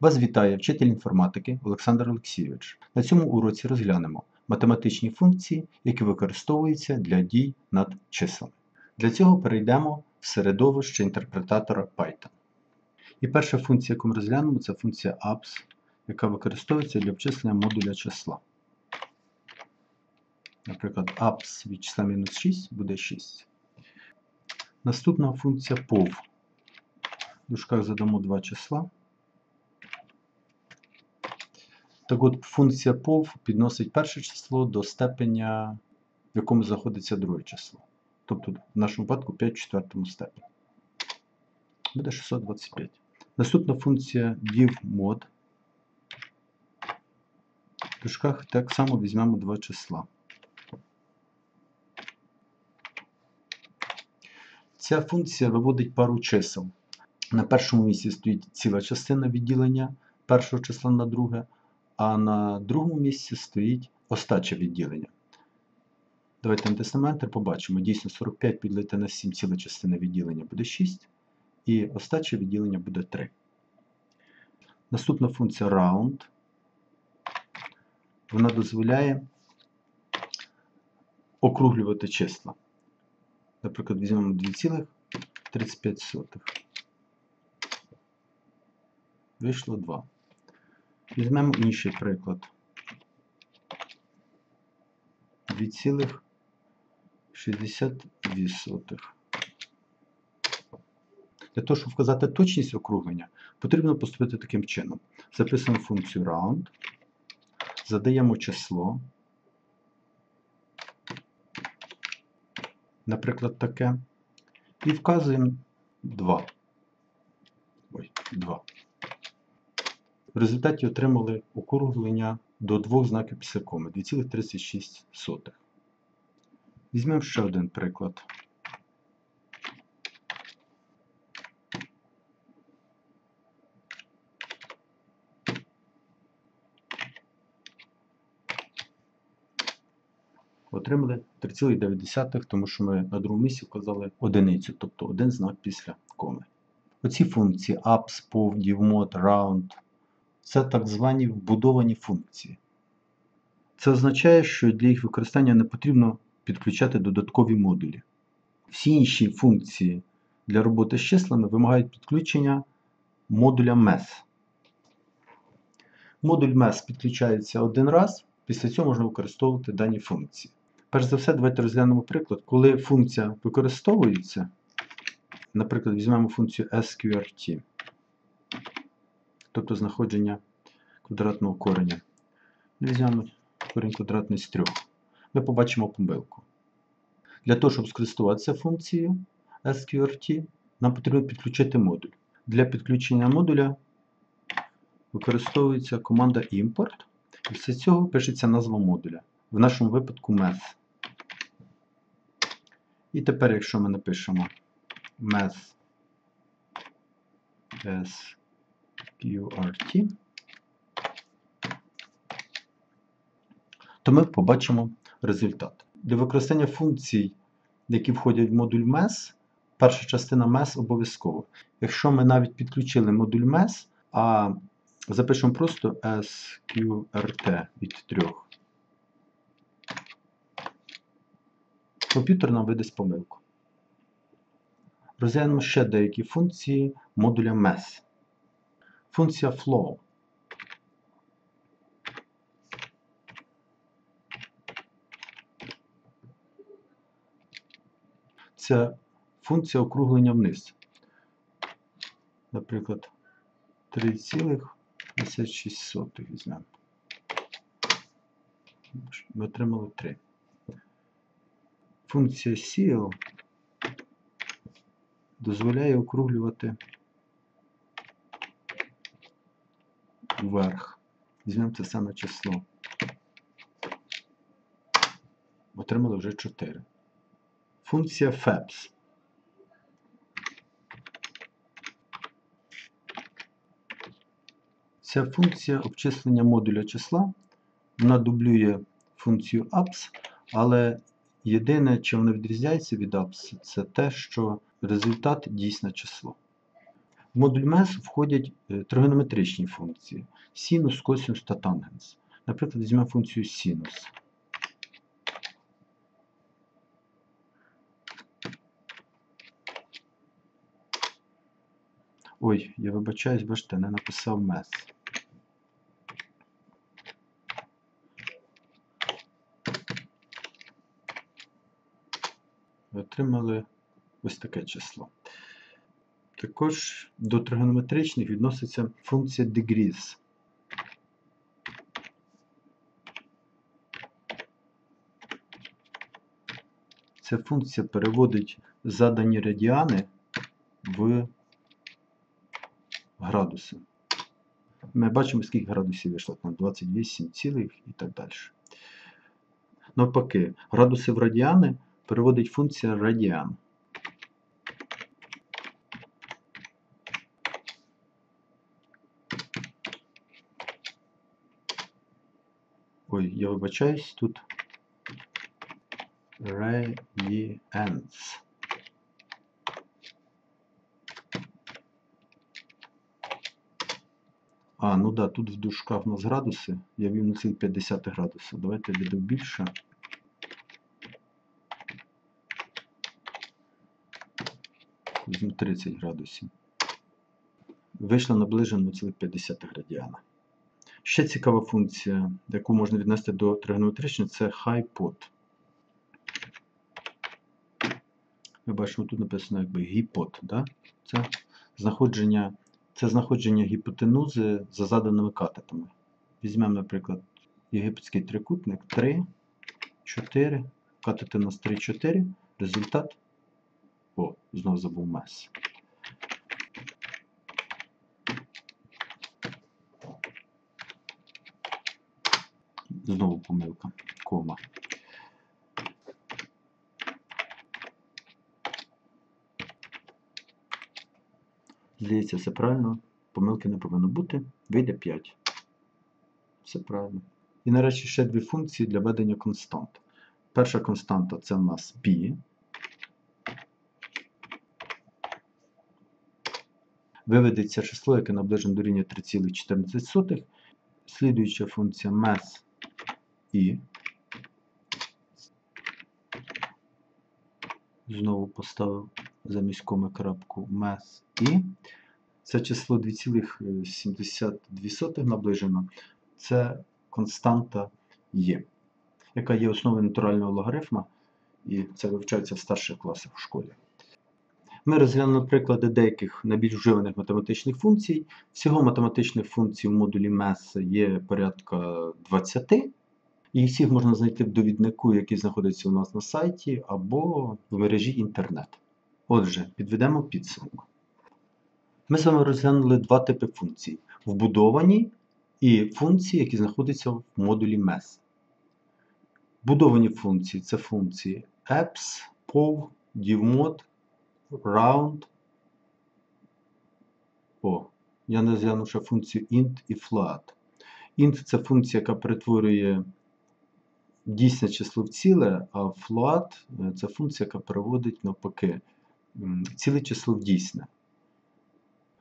Вас вітає вчитель інформатики Олександр Олексійович. На цьому уроці розглянемо математичні функції, які використовуються для дій над числами. Для цього перейдемо в середовище інтерпретатора Python. І перша функція, яку ми розглянемо, це функція abs, яка використовується для обчислення модуля числа. Наприклад, abs від числа мінус 6 буде 6. Наступна функція POV. В дужках задамо два числа. Так от функція POV підносить перше число до степеня, в якому знаходиться друге число. Тобто, в нашому випадку 5 в четвертому степені. Буде 625. Наступна функція divMod. В дужках так само візьмемо два числа. Ця функція виводить пару чисел. На першому місці стоїть ціла частина відділення першого числа на друге, а на другому місці стоїть остаче відділення. Давайте Enter, побачимо. Дійсно 45 підлити на 7 ціла частина відділення буде 6, і остаче відділення буде 3. Наступна функція round. Вона дозволяє округлювати числа. Наприклад, візьмемо 2,35. Вийшло 2. Візьмемо інший приклад. 2,62. Для того, щоб вказати точність округлення, потрібно поступити таким чином. Записуємо функцію round, задаємо число, наприклад, таке, і вказуємо 2. Ой, 2. В результаті отримали округлення до двох знаків після коми 2,36. Візьмемо ще один приклад. Отримали 3,9, тому що ми на другому місці вказали одиницю, тобто один знак після коми. Оці функції ups, pov, divmod, round це так звані вбудовані функції. Це означає, що для їх використання не потрібно підключати додаткові модулі. Всі інші функції для роботи з числами вимагають підключення модуля MES. Модуль MES підключається один раз, після цього можна використовувати дані функції. Перш за все, давайте розглянемо приклад, коли функція використовується, наприклад, візьмемо функцію SQRT, тобто знаходження квадратного кореня. Візьмемо корінь квадратний з 3. Ми побачимо помилку. Для того, щоб скористуватися функцією SQRT, нам потрібно підключити модуль. Для підключення модуля використовується команда import, і після цього пишеться назва модуля. В нашому випадку MES. І тепер, якщо ми напишемо MES SQRT, то ми побачимо результат. Для використання функцій, які входять в модуль MES, перша частина MES обов'язково. Якщо ми навіть підключили модуль MES, а запишемо просто SQRT від 3, комп'ютер нам видасть помилку. Розглянемо ще деякі функції модуля MES. Функція flow. Це функція округлення вниз. Наприклад, 3,56 візьмемо. Ми отримали 3. Функція CL дозволяє округлювати вверх. Візьмемо це саме число. Отримали вже 4. Функція FABS. Ця функція обчислення модуля числа, вона дублює функцію APS, але єдине, чим вона відрізняється від APS, це те, що результат дійсне число. В модуль MES входять е, тригонометричні функції синус, косинус та тангенс. Наприклад, візьмемо функцію синус. Ой, я вибачаюсь, бачите, не написав MES. Отримали ось таке число. Також до тригонометричних відноситься функція degrees. Ця функція переводить задані радіани в градуси. Ми бачимо, скільки градусів вийшло, там 28, цілих і так далі. Навпаки, градуси в радіани переводить функція радіан. Ой, я вибачаюсь, тут radians. А, ну да, тут в дужках у нас градуси. Я вів на ціль 50 градусів. Давайте відео більше. Візьму 30 градусів. Вийшло наближено цілих 50 градіана. Ще цікава функція, яку можна віднести до тригонометричної, це HighPod. Ми бачимо, тут написано якби гіпот. Да? Це знаходження це знаходження гіпотенузи за заданими катетами. Візьмемо, наприклад, єгипетський трикутник 3, 4, катети у нас 3, 4, результат. О, знову забув мес. Знову помилка, кома. Здається, все правильно. Помилки не повинно бути. Вийде 5. Все правильно. І нарешті ще дві функції для ведення констант. Перша константа це в нас π. Виведеться число, яке наближено до рівня 3,14. Слідуюча функція MES і. Знову поставив замість коми крапку MES і. Це число 2,72 наближено. Це константа Є, яка є основою натурального логарифма, і це вивчається в старших класах в школі. Ми розглянули приклади деяких найбільш вживаних математичних функцій. Всього математичних функцій в модулі MES є порядка 20. І всіх можна знайти в довіднику, який знаходиться у нас на сайті, або в мережі інтернет. Отже, підведемо підсумок. Ми з вами розглянули два типи функцій: вбудовані і функції, які знаходяться в модулі MES. Вбудовані функції це функції apps, POV, divmod, round. О, я розглянув ще функцію int і float. Int це функція, яка перетворює дійсне число в ціле, а float це функція, яка переводить навпаки ціле число в дійсне.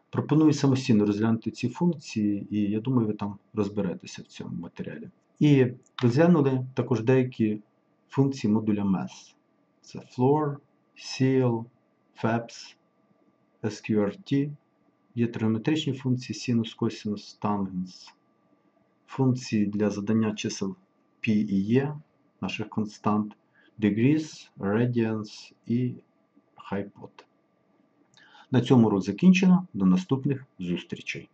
Пропоную самостійно розглянути ці функції, і я думаю, ви там розберетеся в цьому матеріалі. І розглянули також деякі функції модуля MES. Це floor, seal, fabs, sqrt. Є тригонометричні функції sinus, cosinus, tangents, функції для задання чисел π і e, наших констант, degrees, radians і hypot. На цьому урок закінчено. До наступних зустрічей!